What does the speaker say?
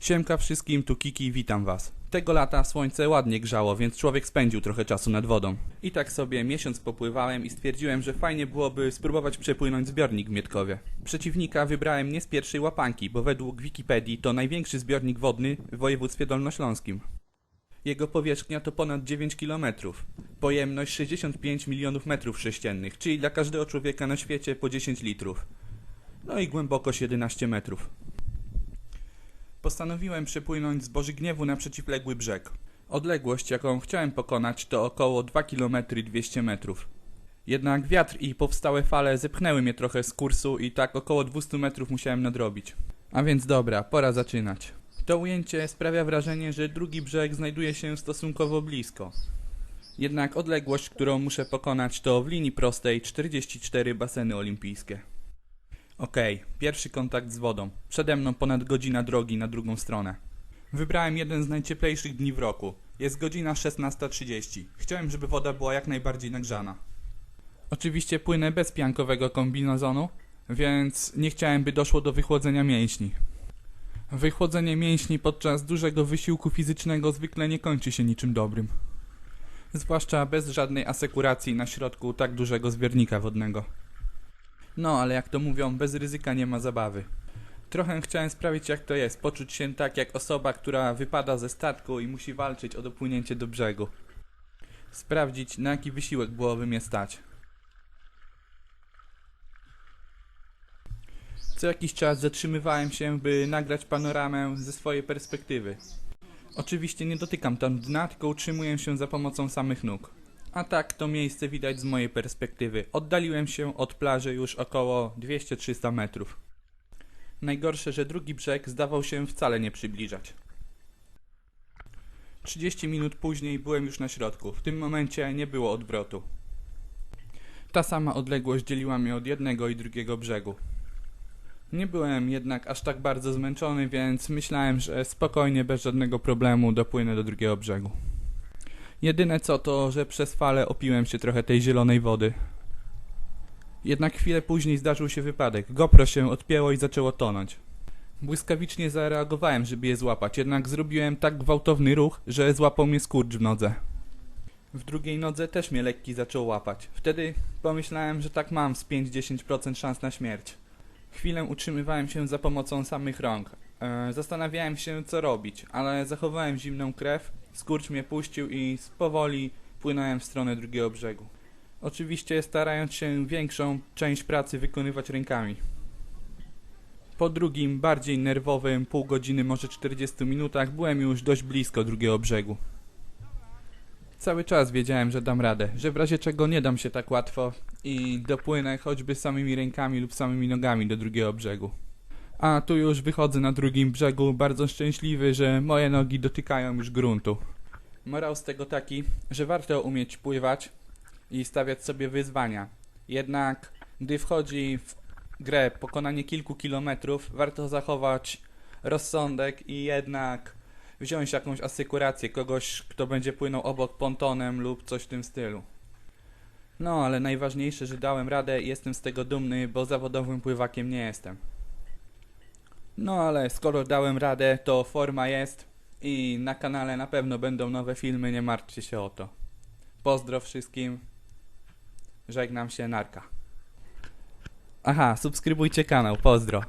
Siemka wszystkim, tu Kiki, witam was. Tego lata słońce ładnie grzało, więc człowiek spędził trochę czasu nad wodą. I tak sobie miesiąc popływałem i stwierdziłem, że fajnie byłoby spróbować przepłynąć zbiornik w Mietkowie. Przeciwnika wybrałem nie z pierwszej łapanki, bo według Wikipedii to największy zbiornik wodny w województwie dolnośląskim. Jego powierzchnia to ponad 9 km. Pojemność 65 milionów metrów sześciennych, czyli dla każdego człowieka na świecie po 10 litrów. No i głębokość 11 metrów. Postanowiłem przepłynąć z Bożygniewu na przeciwległy brzeg. Odległość, jaką chciałem pokonać, to około 2 km 200 metrów. Jednak wiatr i powstałe fale zepchnęły mnie trochę z kursu i tak około 200 metrów musiałem nadrobić. A więc dobra, pora zaczynać. To ujęcie sprawia wrażenie, że drugi brzeg znajduje się stosunkowo blisko. Jednak odległość, którą muszę pokonać, to w linii prostej 44 baseny olimpijskie. Okej, pierwszy kontakt z wodą. Przede mną ponad godzina drogi na drugą stronę. Wybrałem jeden z najcieplejszych dni w roku. Jest godzina 16.30. Chciałem, żeby woda była jak najbardziej nagrzana. Oczywiście płynę bez piankowego kombinezonu, więc nie chciałem, by doszło do wychłodzenia mięśni. Wychłodzenie mięśni podczas dużego wysiłku fizycznego zwykle nie kończy się niczym dobrym. Zwłaszcza bez żadnej asekuracji na środku tak dużego zbiornika wodnego. No, ale jak to mówią, bez ryzyka nie ma zabawy. Trochę chciałem sprawić jak to jest, poczuć się tak jak osoba, która wypada ze statku i musi walczyć o dopłynięcie do brzegu. Sprawdzić na jaki wysiłek byłoby mnie stać. Co jakiś czas zatrzymywałem się, by nagrać panoramę ze swojej perspektywy. Oczywiście nie dotykam tam dna, tylko utrzymuję się za pomocą samych nóg. A tak to miejsce widać z mojej perspektywy. Oddaliłem się od plaży już około 200-300 metrów. Najgorsze, że drugi brzeg zdawał się wcale nie przybliżać. 30 minut później byłem już na środku. W tym momencie nie było odwrotu. Ta sama odległość dzieliła mnie od jednego i drugiego brzegu. Nie byłem jednak aż tak bardzo zmęczony, więc myślałem, że spokojnie, bez żadnego problemu dopłynę do drugiego brzegu. Jedyne co to, że przez fale opiłem się trochę tej zielonej wody. Jednak chwilę później zdarzył się wypadek. GoPro się odpięło i zaczęło tonąć. Błyskawicznie zareagowałem, żeby je złapać, jednak zrobiłem tak gwałtowny ruch, że złapał mnie skurcz w nodze. W drugiej nodze też mnie lekki zaczął łapać. Wtedy pomyślałem, że tak mam z 5-10% szans na śmierć. Chwilę utrzymywałem się za pomocą samych rąk. E, zastanawiałem się, co robić, ale zachowałem zimną krew, skurcz mnie puścił i powoli płynąłem w stronę drugiego brzegu. Oczywiście starając się większą część pracy wykonywać rękami. Po drugim, bardziej nerwowym, pół godziny, może 40 minutach, byłem już dość blisko drugiego brzegu. Cały czas wiedziałem, że dam radę, że w razie czego nie dam się tak łatwo i dopłynę choćby samymi rękami lub samymi nogami do drugiego brzegu. A tu już wychodzę na drugim brzegu, bardzo szczęśliwy, że moje nogi dotykają już gruntu. Morał z tego taki, że warto umieć pływać i stawiać sobie wyzwania. Jednak gdy wchodzi w grę pokonanie kilku kilometrów, warto zachować rozsądek i jednak wziąć jakąś asekurację, kogoś, kto będzie płynął obok pontonem lub coś w tym stylu. No, ale najważniejsze, że dałem radę i jestem z tego dumny, bo zawodowym pływakiem nie jestem. No, ale skoro dałem radę, to forma jest i na kanale na pewno będą nowe filmy, nie martwcie się o to. Pozdro wszystkim. Żegnam się, narka. Aha, subskrybujcie kanał, pozdro.